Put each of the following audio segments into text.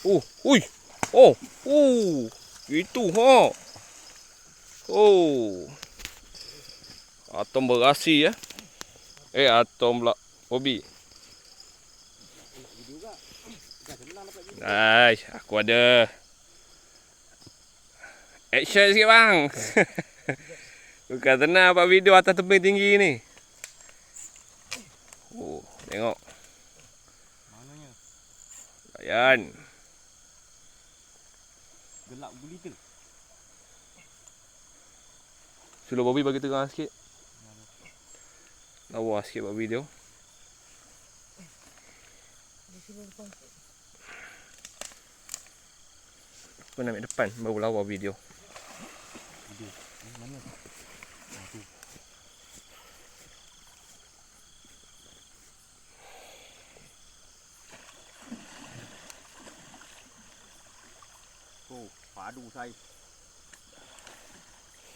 Oh, ui. Oh, oh. Itu ha. Oh. Atom berasi ya. Eh, atom pula. Hobi. Nice, aku ada. Action sikit bang. Bukan tenang buat video atas tebing tinggi ni. Oh, tengok. Mananya? Layan. Gelap guli tu. Suruh Bobby bagi tengah sikit. Lawa sikit buat video. Aku nak ambil depan baru lawa video. Video. Mana? Ha tu. Padu saiz.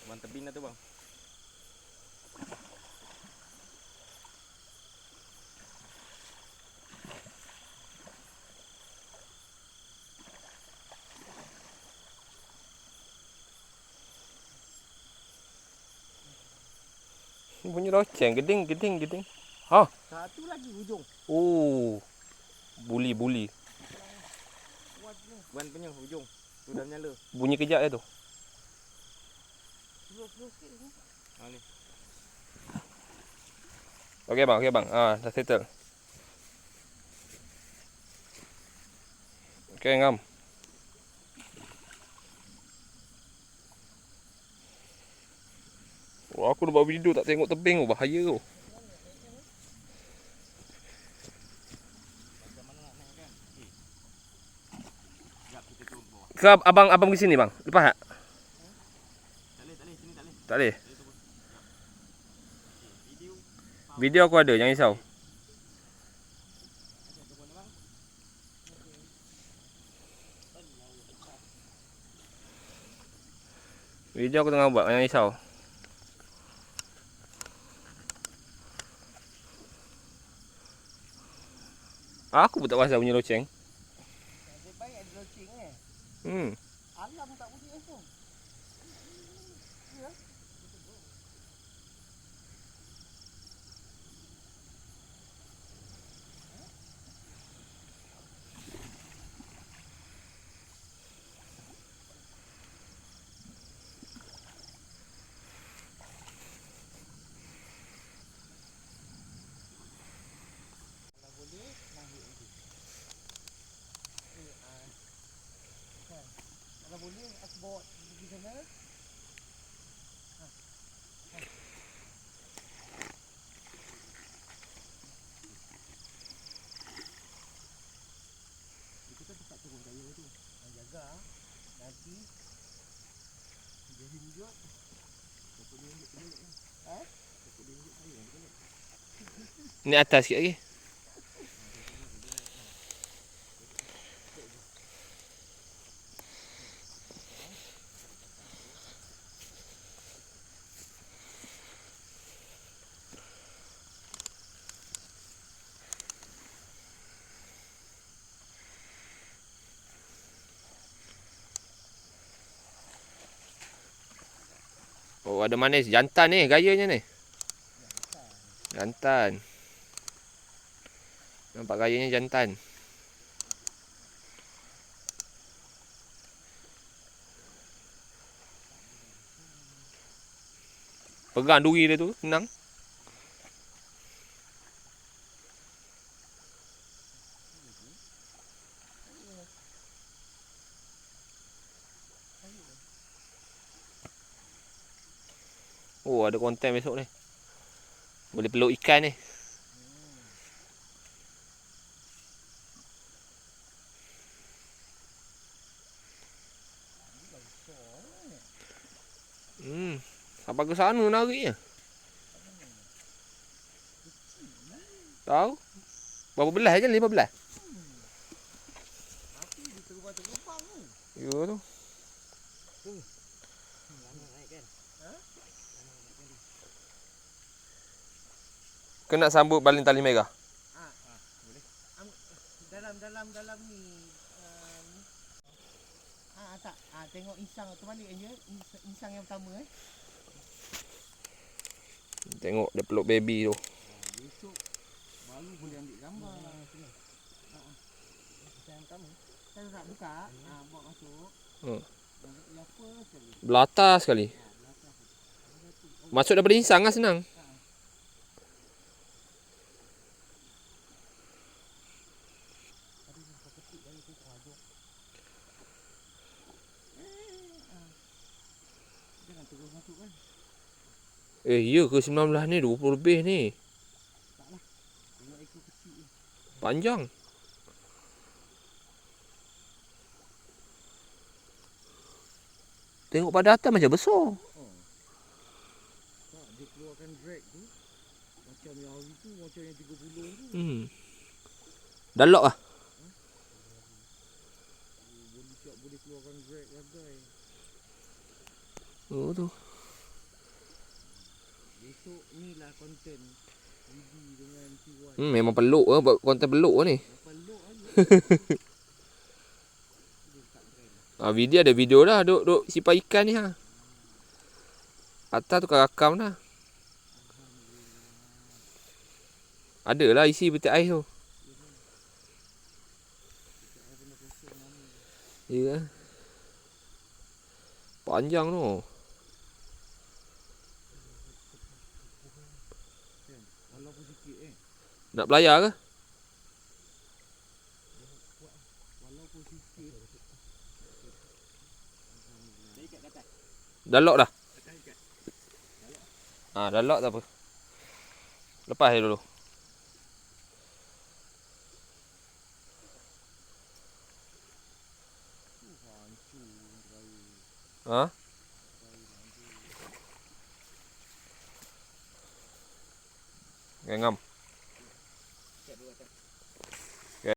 Bang tebing dah tu bang. Bunyi loceng geding geding geding. Ha. Satu lagi hujung. Oh. Buli buli. Wan punya hujung. Tu dah menyala. Bunyi kejap ya tu. Ha ni. Okey bang, okey bang. Ah, dah settle. Okey ngam. Oh, aku nak buat video tak tengok tebing tu bahaya tu. Macam mana nak naik kan? Eh. Sekejap kita turun bawah. Ke ab- abang abang pergi sini bang. Lepas tak? Tak boleh, tak boleh. Sini tak boleh. Tak turun. Video. Aku ada, jangan risau. Video aku tengah buat, jangan risau. Aku pun tak pasal bunyi loceng. Nasib baik ada loceng eh. Hmm. Alam tak bunyi langsung. Kalau boleh, naik lagi. Eh, ah, kan. Kalau boleh, aku bawa pergi sana. Ha. Ha. Itu kan tempat turun gaya tu. Yang jaga nanti dia hinjut. Dapat dia hinjut kena kan? Ha? Dapat dia hinjut saya yang kena. Ni atas sikit lagi. Oh ada manis jantan ni gayanya ni. Jantan. Nampak gayanya jantan. Pegang duri dia tu, senang. Oh, ada konten besok ni. Boleh peluk ikan ni. Hmm. Sampai ke sana nariknya. Tahu? Berapa belas je? Lima belas? Tapi dia terbang-terbang tu. Ya tu. Kan? Kena sambut balin tali merah. Dalam dalam dalam ni uh, ni ah, tak. Ah, tengok insang terbalik aja. Insang, insang yang pertama eh. Tengok dia peluk baby tu. Besok baru boleh ambil gambar. Ah. Insang yang pertama. Saya nak buka, ah, bawa masuk. Hmm. Yang, first sekali. Belata sekali. Masuk daripada insang lah senang. Ada yang kau ketik dari tu kau Eh, ah. Jangan terus masuk kan. Eh, ya ke 19 ni 20 lebih ni. Panjang. Tengok pada atas macam besar. Oh. Tak, dia keluarkan drag tu. Macam yang hari tu, macam yang 30 tu. Hmm. Dah lock lah. Oh tu. Besok ni lah konten Bibi dengan T1. Hmm, memang peluk ah buat konten peluk ah ni. Apa look aja. Dia tak brand. Ah, video ada video dah duk duk sipai ikan ni ha. Atas tu rakam dah. Ada lah isi peti ais tu. Ya. Panjang tu. Kan? Walaupun sikit eh. Nak belayar ke? Dia. Dah lock dah. Ah, dah lock tak apa. Lepas je dulu. Ha? Ngam. Ikat dua atas.